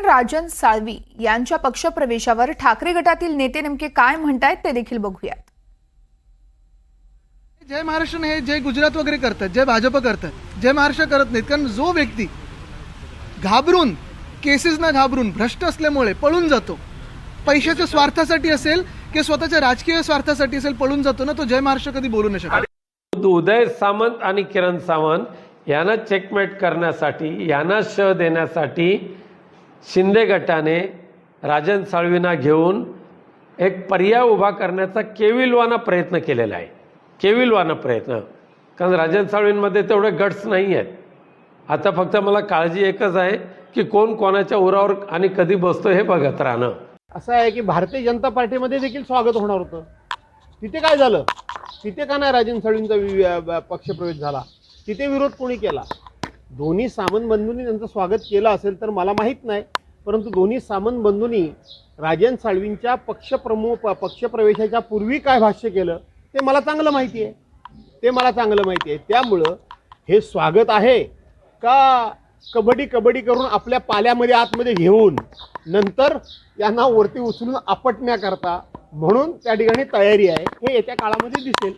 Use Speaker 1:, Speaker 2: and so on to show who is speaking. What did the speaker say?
Speaker 1: विद्यमान राजन साळवी यांच्या पक्षप्रवेशावर ठाकरे गटातील नेते नेमके काय म्हणतायत ते देखील बघूयात.
Speaker 2: जय महाराष्ट्र हे जय गुजरात वगैरे करतात जय भाजप करतात जय महाराष्ट्र करत नाहीत. कारण जो व्यक्ती घाबरून केसेसना घाबरून भ्रष्ट असल्यामुळे पळून जातो पैशाच्या स्वार्थासाठी असेल किंवा स्वतःच्या राजकीय स्वार्थासाठी असेल पळून जातो ना तो जय महाराष्ट्र कधी बोलू नाही शकत.
Speaker 3: उदय सामंत आणि किरण सावंत यांना चेकमेट करण्यासाठी यांना श देण्यासाठी शिंदे गटाने राजन साळवींना घेऊन एक पर्याय उभा करण्याचा केविलवाना प्रयत्न केलेला आहे. केविलवाना प्रयत्न. कारण राजन साळवींमध्ये तेवढे गट्स नाही आहेत. आता फक्त मला काळजी एकच आहे की कोण कोणाच्या उरावर आणि कधी बसतो हे बघत राहणं.
Speaker 4: असं आहे की भारतीय जनता पार्टीमध्ये देखील स्वागत होणार होतं. तिथे काय झालं? तिथे का नाही राजन साळवींचा वि- पक्षप्रवेश झाला? तिथे विरोध कोणी केला? दोन्ही सामंत बंधूंनी त्यांचं स्वागत केलं असेल तर मला माहीत नाही परंतु दोन्ही सामंत बंधूंनी राजन साळवींच्या पक्षप्रमुख प- पक्षप्रवेशाच्या पूर्वी काय भाष्य केलं ते मला चांगलं माहिती आहे ते मला चांगलं माहिती आहे त्यामुळं हे स्वागत आहे का कबड्डी कबड्डी करून आपल्या पाल्यामध्ये आतमध्ये घेऊन नंतर यांना वरती उचलून आपटण्याकरता म्हणून त्या ठिकाणी तयारी आहे हे येत्या काळामध्ये दिसेल.